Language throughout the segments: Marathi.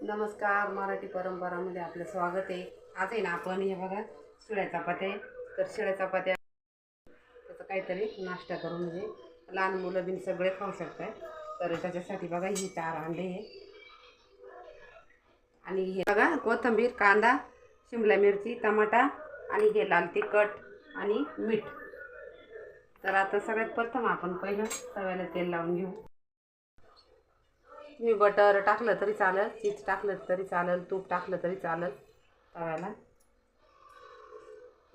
नमस्कार मराठी परंपरामध्ये आपलं स्वागत आहे. आज आहे ना आपण हे बघा शिळ्या चपात्या आहे. तर शिळ्या चपात्या त्याचं काहीतरी नाश्ता करू म्हणजे लहान मुलं बिन सगळे खाऊ शकतात. तर त्याच्यासाठी बघा ही चार अंडे आहे. आणि हे बघा कोथिंबीर कांदा शिमला मिरची टमाटा आणि हे लाल तिखट आणि मीठ. तर आता सगळ्यात प्रथम आपण पहिलं तव्याला तेल लावून घेऊ. तुम्ही बटर टाकलं तरी चालेल चीज टाकलं तरी चालेल तूप टाकलं तरी चालेल. तव्याला.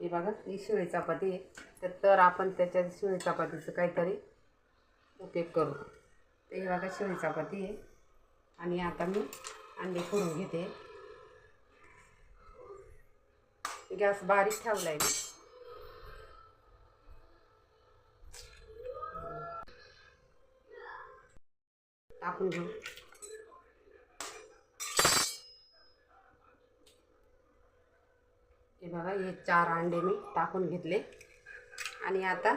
हे बघा ही शिळी चपाती आहे. तर तर आपण त्याच्या शिळी चपातीचं काहीतरी उपयोग करू. हे बघा शिळी चपाती आहे. आणि आता मी अंडे फोडून घेते. गॅस बारीक ठेवला आहे मी. टाकून घेऊ. हे बघा हे चार अंडे मी टाकून घेतले. आणि आता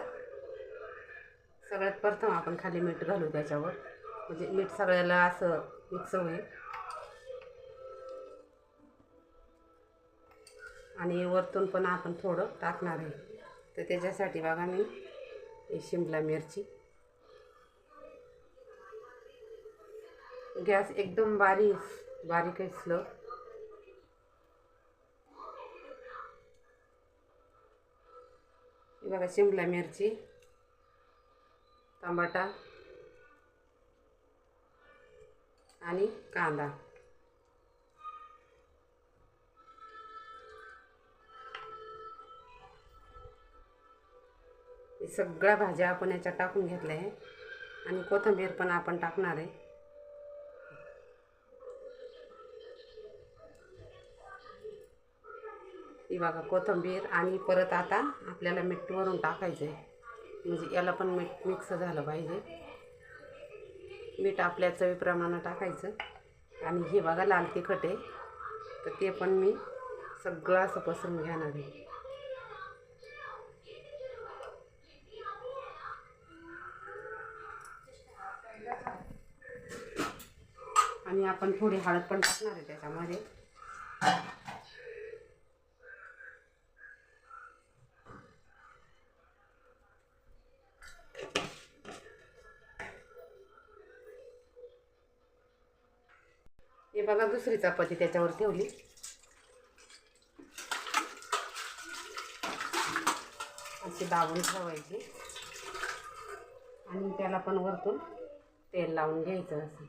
सगळ्यात प्रथम आपण खाली मीठ घालू त्याच्यावर. म्हणजे मीठ सगळ्याला असं मिक्स होईल. आणि वरतून पण आपण थोडं टाकणार आहे. तर त्याच्यासाठी बघा मी शिमला मिरची. गॅस एकदम बारीक बारीक आहे स्लो बघा शिमला मिरची टमाटा आणि कांदा. हे सगळ्या भाज्या आपण याच्यात टाकून घेतल्या आहे आणि कोथिंबीर पण आपण टाकणार आहे. ही बघा कोथिंबीर आणि परत आता आपल्याला मीठ वरून टाकायचं आहे म्हणजे याला पण मीठ मिक्स झालं पाहिजे. मीठ आपल्या चवीप्रमाणे टाकायचं. आणि हे बघा लाल तिखट आहे. तर ते पण मी सगळं असं पसरून घेणार आहे. आणि आपण थोडी हळद पण टाकणार आहे त्याच्यामध्ये. हे बघा दुसरी चपाती त्याच्यावर ठेवली. अशी दाबून ठेवायची. आणि त्याला पण वरतून तेल लावून घ्यायचं असं.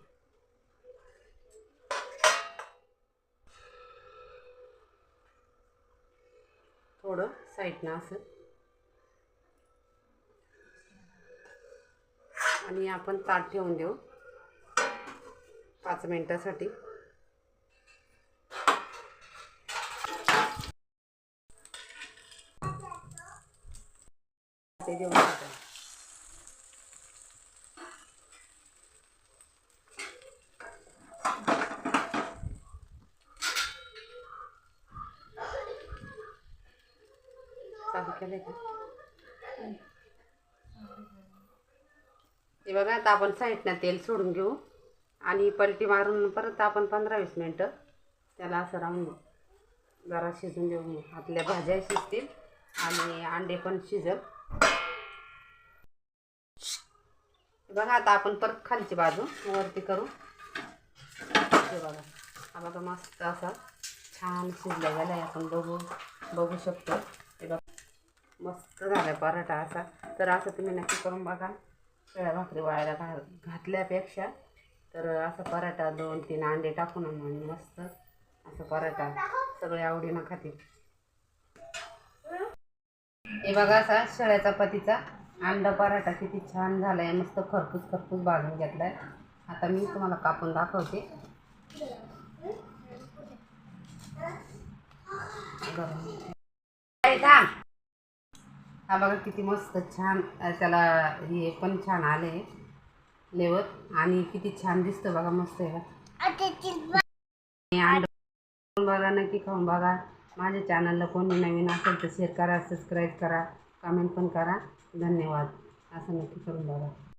थोडं साईडनं असं. आणि आपण ताट ठेवून देऊ. पाच मिनटासाठी. ते देऊन चालू हे बघा आता आपण साईडनं तेल सोडून घेऊ. आणि पलटी मारून परत आपण पंधरा वीस मिनटं त्याला असं राहून जरा शिजून देऊ. मग आपल्या भाज्या शिजतील आणि अंडे पण शिजल हे बघा आता आपण परत खालची बाजू वरती करू. हे बघा हा बघा मस्त असा छान शिजला झाला आहे. आपण बघू बघू शकतो. हे बघा मस्त झाला पराठा असा. तर असं तुम्ही नक्की करून बघा. शेळ्या भाकरी वाळायला घा घातल्यापेक्षा. तर असा पराठा दोन तीन अंडे टाकून म्हणून मस्त असं पराठा सगळे आवडीनं खातील. हे बघा असा शेळ्या चपातीचा अंडा पराठा किती छान झाला आहे मस्त खरपूस खरपूस भाजून घेतला आहे आता मी तुम्हाला कापून दाखवते. हा बघा किती मस्त छान त्याला हे पण छान आले. लेवत आणि किती छान दिसतं बघा मस्त आहे बघा. बघा नक्की खाऊन बघा. माझ्या चॅनलला कोणी नवीन असेल तर शेअर करा सबस्क्राईब करा कमेंट पण करा. धन्यवाद. असं नक्की करून बघा.